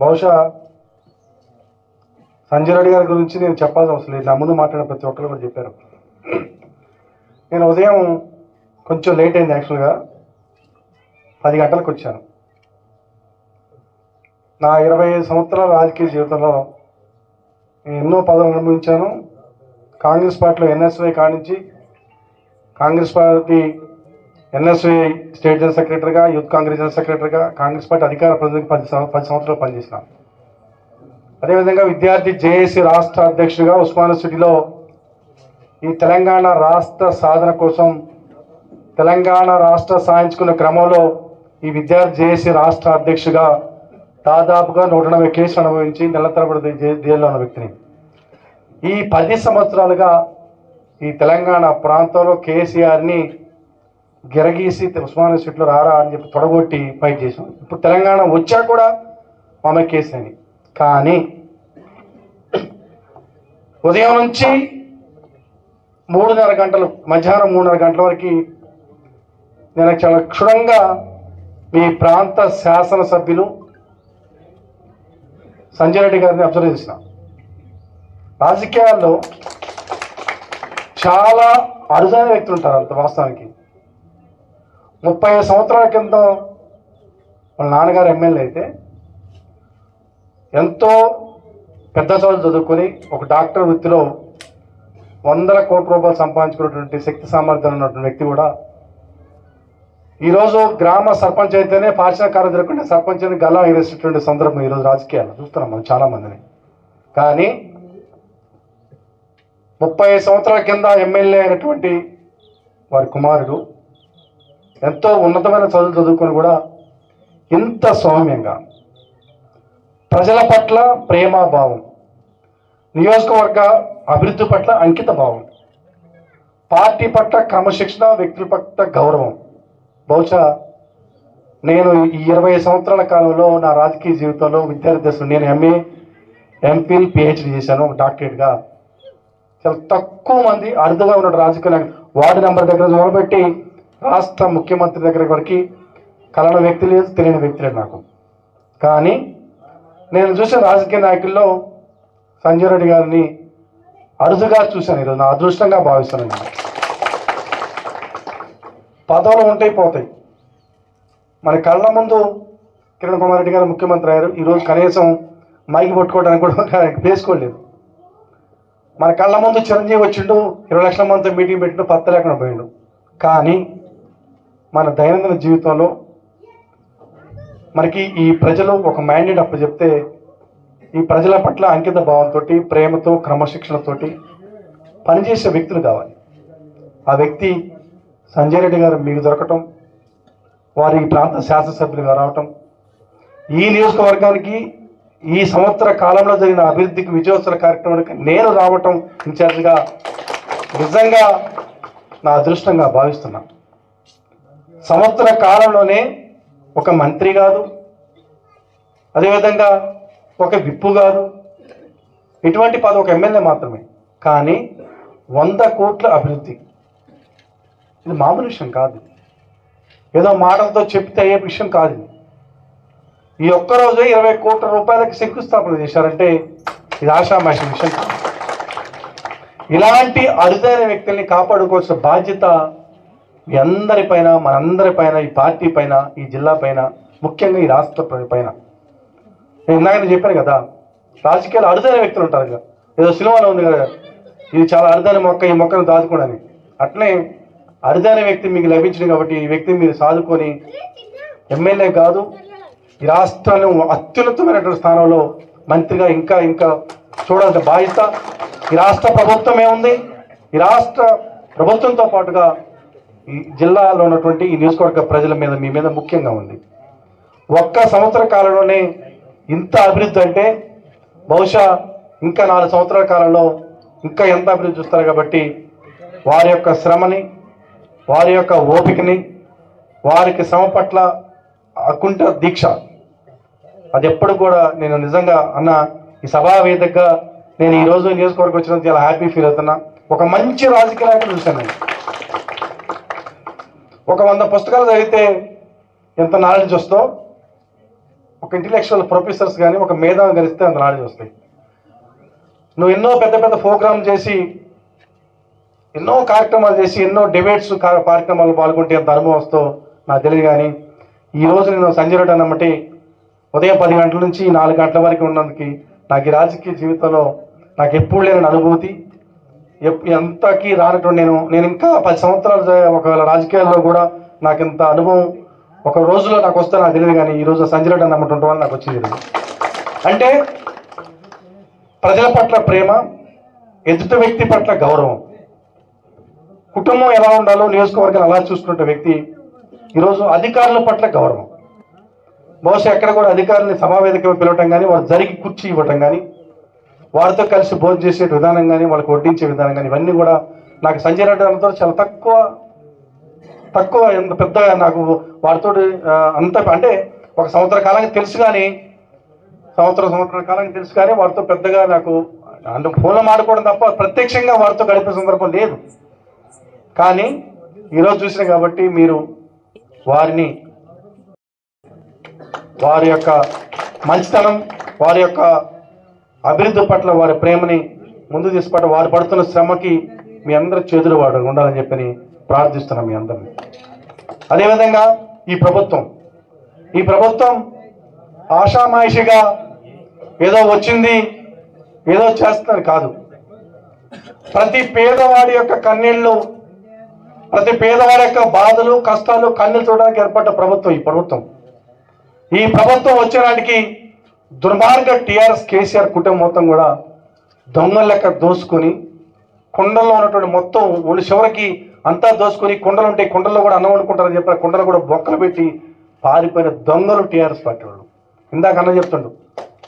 బహుశా సంజయ్ రెడ్డి గారి గురించి నేను చెప్పాల్సిన అవసరం లేదు. నా ముందు మాట్లాడిన ప్రతి ఒక్కరు కూడా చెప్పారు. నేను ఉదయం కొంచెం లేట్ అయింది యాక్చువల్గా పది గంటలకు వచ్చాను. నా ఇరవై ఐదు సంవత్సరాల రాజకీయ జీవితంలో నేను ఎన్నో పదవులు అనుభవించాను. కాంగ్రెస్ పార్టీలో ఎన్ఎస్వై కానించి Congress party NSUI state general సెక్రటరీగా యూత్ కాంగ్రెస్ జనరల్ సెక్రటరీగా కాంగ్రెస్ పార్టీ అధికార ప్రతినిధిగా పది పది సంవత్సరాలు పనిచేసిన. అదేవిధంగా విద్యార్థి జేఏసీ రాష్ట్ర అధ్యక్షుడిగా ఉస్మానియా సిటీలో ఈ తెలంగాణ రాష్ట్ర సాధన కోసం తెలంగాణ రాష్ట్ర సాధించుకున్న క్రమంలో ఈ విద్యార్థి జేఏసీ రాష్ట్ర అధ్యక్షుడిగా దాదాపుగా నూట ఎనభై కేసులు అనుభవించి నెల తరబడి జైల్లో ఉన్న వ్యక్తిని. ఈ పది సంవత్సరాలుగా ఈ తెలంగాణ ప్రాంతంలో కేసీఆర్ని గిరగీసి ఉస్మానియా సీట్లో రారా అని చెప్పి తొడగొట్టి ఫైట్ చేసాం. ఇప్పుడు తెలంగాణ వచ్చా కూడా ఆమె కేసు అని. కానీ ఉదయం నుంచి మూడున్నర గంటలు మధ్యాహ్నం మూడున్నర గంటల వరకు నేను చాలా క్షుణ్ణంగా మీ ప్రాంత శాసనసభ్యులు సంజయ్ రెడ్డి గారిని అబ్జర్వ్ చేసిన. రాజకీయాల్లో చాలా అరుదైన వ్యక్తులు ఉంటారు అంత వాస్తవానికి. ముప్పై సంవత్సరాల కింద వాళ్ళ నాన్నగారు ఎమ్మెల్యే అయితే ఎంతో పెద్ద చదువులు చదువుకొని ఒక డాక్టర్ వృత్తిలో వందల కోట్ల రూపాయలు సంపాదించుకున్నటువంటి శక్తి సామర్థ్యం ఉన్నటువంటి వ్యక్తి కూడా ఈరోజు గ్రామ సర్పంచ్ అయితేనే పారిశ్రామికారం జరగకుండా సర్పంచ్ అని గల్లా ఎగరేసేటువంటి సందర్భం ఈరోజు రాజకీయాలు చూస్తున్నాం మనం చాలా మందిని. కానీ ముప్పై సంవత్సరాల కింద ఎమ్మెల్యే అయినటువంటి వారి కుమారుడు ఎంతో ఉన్నతమైన చదువులు చదువుకొని కూడా ఇంత సౌమ్యంగా. ప్రజల పట్ల ప్రేమాభావం నియోజకవర్గ అభివృద్ధి పట్ల అంకిత భావం పార్టీ పట్ల క్రమశిక్షణ వ్యక్తుల పట్ల గౌరవం. బహుశా నేను ఈ ఇరవై సంవత్సరాల కాలంలో నా రాజకీయ జీవితంలో విద్యార్థి దశలో నేను ఎంఏ ఎంపీల్ పిహెచ్డి చేశాను ఒక డాక్టరేట్గా. చాలా తక్కువ మంది అరుదుగా ఉన్న రాజకీయ వార్డు నెంబర్ దగ్గర మొదలుపెట్టి రాష్ట్ర ముఖ్యమంత్రి దగ్గర వరకు కలన వ్యక్తి లేదు తెలియని వ్యక్తి లేదు నాకు. కానీ నేను చూసిన రాజకీయ నాయకుల్లో సంజయ్ రెడ్డి గారిని అరుదుగా చూశాను ఈరోజు నా అదృష్టంగా భావిస్తున్నాను నేను. పదవులు ఉంటాయి పోతాయి. మన కళ్ళ ముందు కిరణ్ కుమార్ రెడ్డి గారు ముఖ్యమంత్రి అయ్యారు. ఈరోజు కనీసం మైకి పట్టుకోవడానికి కూడా వేసుకోలేదు మన కళ్ళ ముందు చిరంజీవి వచ్చిండు ఇరవై లక్షల మంది మీటింగ్ పెట్టిండు పత్త లేకుండా పోయిండు. కానీ మన దైనందిన జీవితంలో మనకి ఈ ప్రజలు ఒక మ్యాండేట్ అప్ప చెప్తే ఈ ప్రజల పట్ల అంకిత భావంతో ప్రేమతో క్రమశిక్షణతోటి పనిచేసే వ్యక్తులు కావాలి. ఆ వ్యక్తి సంజయ్ రెడ్డి గారు మీకు దొరకటం వారి ఈ ప్రాంత శాసనసభ్యులుగా రావటం ఈ నియోజకవర్గానికి ఈ సంవత్సర కాలంలో జరిగిన అభివృద్ధికి విజయోత్సవ కార్యక్రమానికి నేను రావటం ఇన్ఛార్జ్గా నిజంగా నా అదృష్టంగా భావిస్తున్నాను. సంవత్సర కాలంలోనే ఒక మంత్రి కాదు. అదేవిధంగా ఒక విప్పు కాదు. ఇటువంటి పదవి ఒక ఎమ్మెల్యే మాత్రమే. కానీ వంద కోట్ల అభివృద్ధి. ఇది మామూలు విషయం కాదు. ఏదో మాటలతో చెప్తే అయ్యే విషయం కాదు ఈ ఒక్క రోజే ఇరవై కోట్ల రూపాయలకి శంకుస్థాపన చేశారంటే ఇది ఆషామాషి విషయం కాదు. ఇలాంటి అరుదైన వ్యక్తుల్ని కాపాడుకోవాల్సిన బాధ్యత మీ అందరిపైన మనందరిపైన ఈ పార్టీ పైన ఈ జిల్లా పైన ముఖ్యంగా ఈ రాష్ట్ర ప్ర- పైన. నేను ఇందాక చెప్పాను కదా రాజకీయాలు అరుదైన వ్యక్తులు ఉంటారు కదా. ఏదో సినిమాలో ఉంది కదా ఇది చాలా అరుదైన మొక్క ఈ మొక్కను దాచుకోవడానికి. అట్లే అరుదైన వ్యక్తి మీకు లభించింది కాబట్టి ఈ వ్యక్తిని మీరు సాదుకొని ఎమ్మెల్యే కాదు ఈ రాష్ట్రాన్ని అత్యున్నతమైనటువంటి స్థానంలో మంత్రిగా ఇంకా ఇంకా చూడాల్సిన బాధ్యత ఈ రాష్ట్ర ప్రభుత్వం ఏముంది? ఈ రాష్ట్ర ప్రభుత్వంతో పాటుగా ఈ జిల్లాలో ఉన్నటువంటి ఈ నియోజకవర్గ ప్రజల మీద మీ మీద ముఖ్యంగా ఉంది. ఒక్క సంవత్సర కాలంలోనే ఇంత అభివృద్ధి అంటే బహుశా ఇంకా నాలుగు సంవత్సరాల కాలంలో ఇంకా ఎంత అభివృద్ధి చూస్తారు కాబట్టి వారి యొక్క శ్రమని వారి యొక్క ఓపికని వారికి శ్రమ పట్ల అకుంఠ దీక్ష. అది ఎప్పుడు కూడా నేను నిజంగా అన్న ఈ సభా వేదికగా నేను ఈ రోజు నియోజకవర్గం వచ్చినందుకు చాలా హ్యాపీ ఫీల్ అవుతున్నా. ఒక మంచి రాజకీయ నాయకుడు చూశాను నేను. ఒక వంద పుస్తకాలు చదివితే ఎంత నాలెడ్జ్ వస్తుందో ఒక ఇంటలెక్చువల్ ప్రొఫెసర్స్ కానీ ఒక మేధావి కలిస్తే అంత నాలెడ్జ్ వస్తాయి. నువ్వు ఎన్నో పెద్ద పెద్ద ప్రోగ్రామ్ చేసి ఎన్నో కార్యక్రమాలు చేసి ఎన్నో డిబేట్స్ కార్యక్రమాలు పాల్గొంటే అంత అనుభవం వస్తో నాకు తెలియదు కానీ ఈ రోజు నేను సంజయ్ రెడ్డి అన్నమ్మటి ఉదయం పది గంటల నుంచి నాలుగు గంటల వరకు ఉన్నందుకు నాకు ఈ రాజకీయ జీవితంలో నాకు ఎప్పుడు లేని అనుభూతి ఎంతకి రానటువంటి నేను నేను ఇంకా పది సంవత్సరాలు ఒకవేళ రాజకీయాల్లో కూడా నాకు ఇంత అనుభవం ఒక రోజులో నాకు వస్తే నాకు తెలియదు కానీ ఈ రోజు సంజయ్ రెడ్డి అన్నమాట నాకు వచ్చింది అంటే ప్రజల పట్ల ప్రేమ ఎదుటి వ్యక్తి పట్ల గౌరవం. కుటుంబం ఎలా ఉండాలో నియోజకవర్గం అలా చూసుకున్న వ్యక్తి ఈరోజు అధికారుల పట్ల గౌరవం. బహుశా ఎక్కడ కూడా అధికారుల్ని సమావేదిక పిలవటం కానీ వారు జరిగి కుర్చీ ఇవ్వటం కానీ వారితో కలిసి భోజనం చేసే విధానం కానీ వాళ్ళకి వడ్డించే విధానం కానీ ఇవన్నీ కూడా నాకు సంజయ్ రెడ్డి అన్నతో చాలా తక్కువ తక్కువ ఎంత పెద్దగా నాకు వారితో అంత అంటే ఒక సంవత్సర కాలానికి తెలుసు కానీ సంవత్సరం సంవత్సరాల కాలానికి తెలుసు కానీ వారితో పెద్దగా నాకు అంటే ఫోన్లో మాడుకోవడం తప్ప ప్రత్యక్షంగా వారితో గడిపే సందర్భం లేదు. కానీ ఈరోజు చూసిన కాబట్టి మీరు వారిని వారి యొక్క మంచితనం వారి యొక్క అభివృద్ధి పట్ల వారి ప్రేమని ముందు తీసుకుపట్ల వారు పడుతున్న శ్రమకి మీ అందరి చేతులు వాడు ఉండాలని చెప్పని ప్రార్థిస్తున్నాం మీ అందరిని. అదేవిధంగా ఈ ప్రభుత్వం ఈ ప్రభుత్వం ఆషామాయిషిగా ఏదో వచ్చింది ఏదో చేస్తున్నది కాదు. ప్రతి పేదవాడి యొక్క కన్నీళ్ళు ప్రతి పేదవాడి యొక్క బాధలు కష్టాలు కన్నీళ్ళు చూడడానికి ఏర్పడ్డ ప్రభుత్వం ఈ ప్రభుత్వం. ఈ ప్రభుత్వం వచ్చేనాటికి దుర్మార్గ టిఆర్ఎస్ కేసీఆర్ కుటుంబం మొత్తం కూడా దొంగల లెక్క దోసుకొని కుండల్లో ఉన్నటువంటి మొత్తం ఒళ్ళు చివరికి అంతా దోసుకొని కుండలు ఉంటాయి కుండల్లో కూడా అన్నం వండుకుంటారని చెప్పారు కుండలు కూడా బొక్కలు పెట్టి పారిపోయిన దొంగలు టీఆర్ఎస్ పార్టీ వాళ్ళు. ఇందాక అన్న చెప్తుండు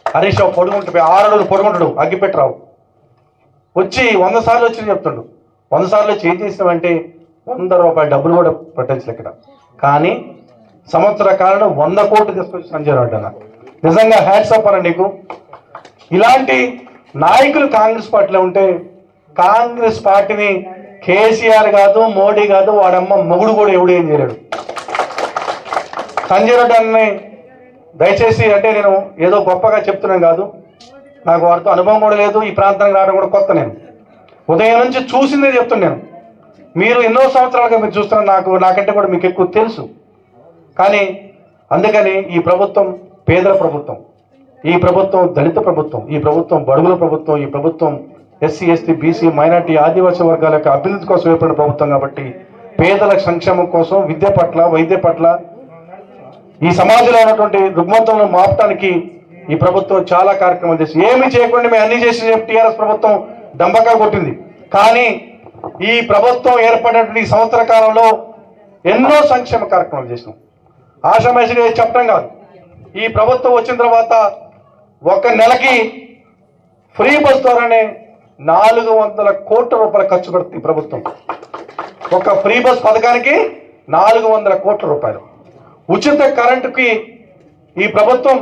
హరీష్ రావు పొడుగుంటే ఆరు అడుగులు పొడుగుంటాడు అగ్గిపెట్టరావు. వచ్చి వంద సార్లు వచ్చి చెప్తుండు వంద సార్లు వచ్చి ఏం చేసినామంటే వంద రూపాయలు డబ్బులు కూడా పెట్టచ్చు ఇక్కడ కానీ సంవత్సర కాలంలో వంద కోట్లు తీసుకొచ్చి సంజయ్ రెడ్డి అన్న నిజంగా హ్యాట్సప్ అన్న నీకు? ఇలాంటి నాయకులు కాంగ్రెస్ పార్టీలో ఉంటే కాంగ్రెస్ పార్టీని కేసీఆర్ కాదు మోడీ కాదు వాడమ్మ మొగుడు కూడా ఎవడు ఏం చేయలేడు. సంజయ్ రెడ్డి దయచేసి అంటే నేను ఏదో గొప్పగా చెప్తున్నాను కాదు. నాకు వారితో అనుభవం కూడా లేదు ఈ ప్రాంతానికి రావడం కూడా కొత్త నేను. ఉదయం నుంచి చూసిందే చెప్తున్నాను మీరు ఎన్నో సంవత్సరాలుగా మీరు చూస్తున్నారు నాకు నాకంటే కూడా మీకు ఎక్కువ తెలుసు. కానీ అందుకని ఈ ప్రభుత్వం పేదల ప్రభుత్వం ఈ ప్రభుత్వం దళిత ప్రభుత్వం ఈ ప్రభుత్వం బడుగుల ప్రభుత్వం ఈ ప్రభుత్వం ఎస్సీ ఎస్టీ బీసీ మైనార్టీ ఆదివాసీ వర్గాల యొక్క అభివృద్ధి కోసం ఏర్పడిన ప్రభుత్వం కాబట్టి పేదల సంక్షేమం కోసం విద్య పట్ల వైద్య పట్ల ఈ సమాజంలో ఉన్నటువంటి రుగ్మతలను మాపటానికి ఈ ప్రభుత్వం చాలా కార్యక్రమాలు చేసి ఏమి చేయకుండా మేము అన్ని చేసి టీఆర్ఎస్ ప్రభుత్వం డంబకా కొట్టింది. కానీ ఈ ప్రభుత్వం ఏర్పడినటువంటి సంవత్సర కాలంలో ఎన్నో సంక్షేమ కార్యక్రమాలు చేసినాం. ఆషామాషిగా చెప్పడం కాదు. ఈ ప్రభుత్వం వచ్చిన తర్వాత ఒక నెలకి ఫ్రీ బస్ ద్వారానే నాలుగు వందల కోట్ల రూపాయలు ఖర్చు పెడుతుంది ప్రభుత్వం. ఒక ఫ్రీ బస్ పథకానికి నాలుగు వందల కోట్ల రూపాయలు. ఉచిత కరెంటుకి ఈ ప్రభుత్వం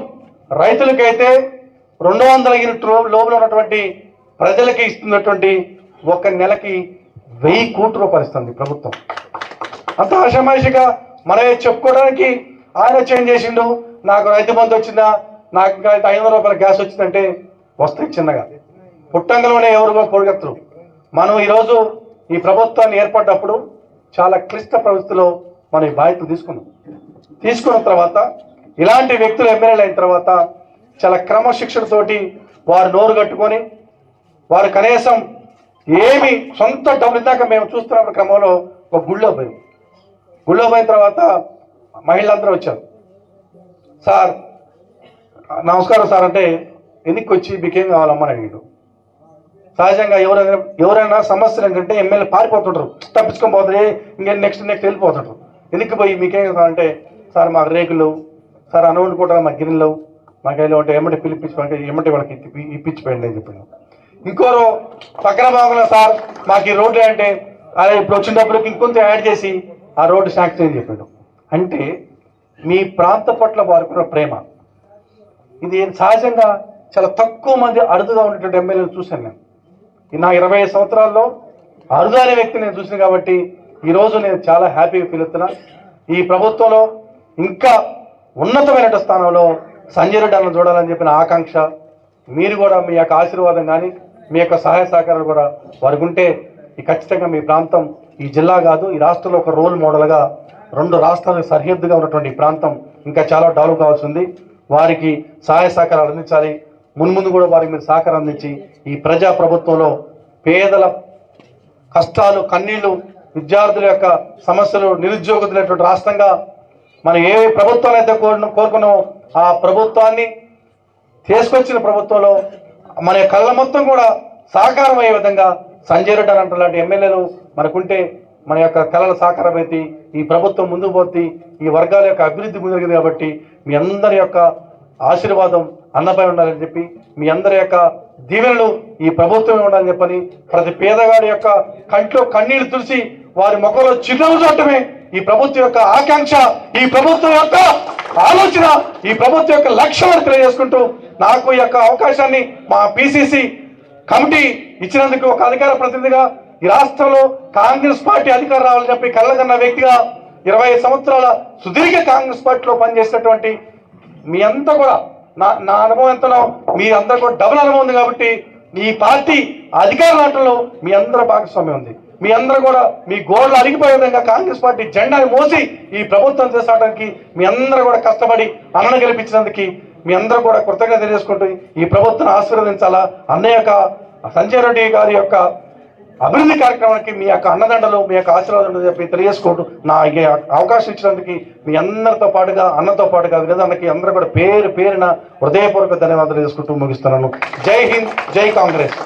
రైతులకైతే రెండు వందల యూనిట్ లోపల ఉన్నటువంటి ప్రజలకి ఇస్తున్నటువంటి ఒక నెలకి వెయ్యి కోట్ల రూపాయలు ఇస్తుంది ప్రభుత్వం. అంత ఆషామాషిగా మనమే చెప్పుకోవడానికి ఆయన చేంజ్ చేసిండు. నాకు రైతు బంధు వచ్చిందా? నాకు ఇంకా ఐదు వందల రూపాయల గ్యాస్ వచ్చిందంటే వస్తాయి చిన్నగా పుట్టంగలోనే ఎవరు పొడిగెత్తరు మనం ఈరోజు ఈ ప్రభుత్వాన్ని ఏర్పడ్డప్పుడు చాలా క్లిష్ట పరిస్థితిలో మనం ఈ బాధ్యత తీసుకున్నాం. తీసుకున్న తర్వాత ఇలాంటి వ్యక్తులు ఎమ్మెల్యేలు అయిన తర్వాత చాలా క్రమశిక్షణతోటి వారు నోరు కట్టుకొని వారు కనీసం ఏమి సొంత డబ్బులు ఇందాక మేము చూస్తున్న క్రమంలో ఒక గుళ్ళో పోయింది గుళ్ళో పోయిన తర్వాత మహిళలందరూ వచ్చారు. సార్ నమస్కారం సార్ అంటే ఎన్నికి వచ్చి మీకేం కావాలమ్మని అడిగాడు. సహజంగా ఎవరైనా ఎవరైనా సమస్యలు ఏంటంటే ఎమ్మెల్యే పారిపోతుంటారు. తప్పించుకొని పోతుంది ఇంకా నెక్స్ట్ నెక్స్ట్ వెళ్ళిపోతుంటారు. వెనక్కి పోయి మీకేం కావాలంటే సార్ మాకు రేకులు సార్ అనౌండ్ కూడా మా గిన్నెలు మాకు వెళ్ళి ఉంటే ఎమ్మటి పిలిపించమంటే ఎమ్మటి వాళ్ళకి ఇప్పించిపోయింది అని చెప్పాను ఇంకోరు పక్కన బాగున్నా సార్ మాకు ఈ రోడ్డు అంటే అదే ఇప్పుడు వచ్చినప్పటికి ఇంకొంచెం యాడ్ చేసి ఆ రోడ్డు శాంక్షన్ అని చెప్పాడు. అంటే మీ ప్రాంత పట్ల వారికి ప్రేమ. ఇది సహజంగా చాలా తక్కువ మంది అరుదుగా ఉన్నటువంటి ఎమ్మెల్యేలు చూశాను నేను. నా ఇరవై ఐదు సంవత్సరాల్లో అరుదు అనే వ్యక్తి నేను చూసిన కాబట్టి ఈరోజు నేను చాలా హ్యాపీగా ఫీల్ అవుతున్నా. ఈ ప్రభుత్వంలో ఇంకా ఉన్నతమైన స్థానంలో సంజయ్ రెడ్డి అన్న చూడాలని చెప్పిన ఆకాంక్ష మీరు కూడా మీ యొక్క ఆశీర్వాదం కానీ మీ యొక్క సహాయ సహకారాలు కూడా వారికి ఉంటే ఈ ఖచ్చితంగా మీ ప్రాంతం ఈ జిల్లా కాదు ఈ రాష్ట్రంలో ఒక రోల్ మోడల్గా రెండు రాష్ట్రాలకు సరిహద్దుగా ఉన్నటువంటి ప్రాంతం ఇంకా చాలా డెవలప్ కావాల్సి ఉంది వారికి సహాయ సహకారాలు అందించాలి. మున్ముందు కూడా వారికి మీరు సహకారం అందించి ఈ ప్రజా ప్రభుత్వంలో పేదల కష్టాలు కన్నీళ్ళు విద్యార్థుల యొక్క సమస్యలు నిరుద్యోగులైనటువంటి రాష్ట్రంగా మనం ఏ ప్రభుత్వాన్ని అయితే కోరు కోరుకున్నామో ఆ ప్రభుత్వాన్ని తీసుకొచ్చిన ప్రభుత్వంలో మన కళ్ళ మొత్తం కూడా సహకారం అయ్యే విధంగా సంజయ్ రెడ్డి అని లాంటి ఎమ్మెల్యేలు మనకుంటే మన యొక్క కళల సాకారమైతే ఈ ప్రభుత్వం ముందు పోతే ఈ వర్గాల యొక్క అభివృద్ధి ముందుకు కాబట్టి మీ అందరి యొక్క ఆశీర్వాదం అన్నపై ఉండాలని చెప్పి మీ అందరి యొక్క దీవెనలు ఈ ప్రభుత్వమే ఉండాలని చెప్పని ప్రతి పేదవాడి యొక్క కంట్లో కన్నీళ్ళు తుడిచి వారి ముఖంలో చిరునవ్వు చూడటమే ఈ ప్రభుత్వం యొక్క ఆకాంక్ష ఈ ప్రభుత్వం యొక్క ఆలోచన ఈ ప్రభుత్వం యొక్క లక్ష్యం అని తెలియజేసుకుంటూ నాకు ఈ యొక్క అవకాశాన్ని మా పిసిసి కమిటీ ఇచ్చినందుకు ఒక అధికార ప్రతినిధిగా ఈ రాష్ట్రంలో కాంగ్రెస్ పార్టీ అధికారం రావాలని చెప్పి కళ్ళగన్న వ్యక్తిగా ఇరవై సంవత్సరాల సుదీర్ఘ కాంగ్రెస్ పార్టీలో పనిచేసినటువంటి మీ అంతా కూడా నా నా అనుభవం ఎంతనో మీ అందరూ కూడా డబుల్ అనుభవం ఉంది కాబట్టి ఈ పార్టీ అధికార రావటంలో మీ అందరూ భాగస్వామ్యం ఉంది. మీ అందరూ కూడా మీ గోడలు అరిగిపోయే విధంగా కాంగ్రెస్ పార్టీ జెండాని మోసి ఈ ప్రభుత్వం చేసాడానికి మీ అందరూ కూడా కష్టపడి అన్నను గెలిపించినందుకు మీ అందరూ కూడా కృతజ్ఞత తెలియజేసుకుంటూ ఈ ప్రభుత్వం ఆశీర్వదించాలా? అన్నయ్య యొక్క సంజయ్ రెడ్డి గారి యొక్క అభివృద్ధి కార్యక్రమానికి మీ యొక్క అన్నదండలు మీ యొక్క ఆశీర్వాదం చెప్పి తెలియజేసుకుంటూ నా అవకాశం ఇచ్చినందుకు మీ అందరితో పాటుగా అన్నతో పాటుగా వినదానికి అందరూ కూడా పేరు పేరున హృదయపూర్వక ధన్యవాదాలు చేసుకుంటూ ముగిస్తున్నాను. జై హింద్ జై కాంగ్రెస్.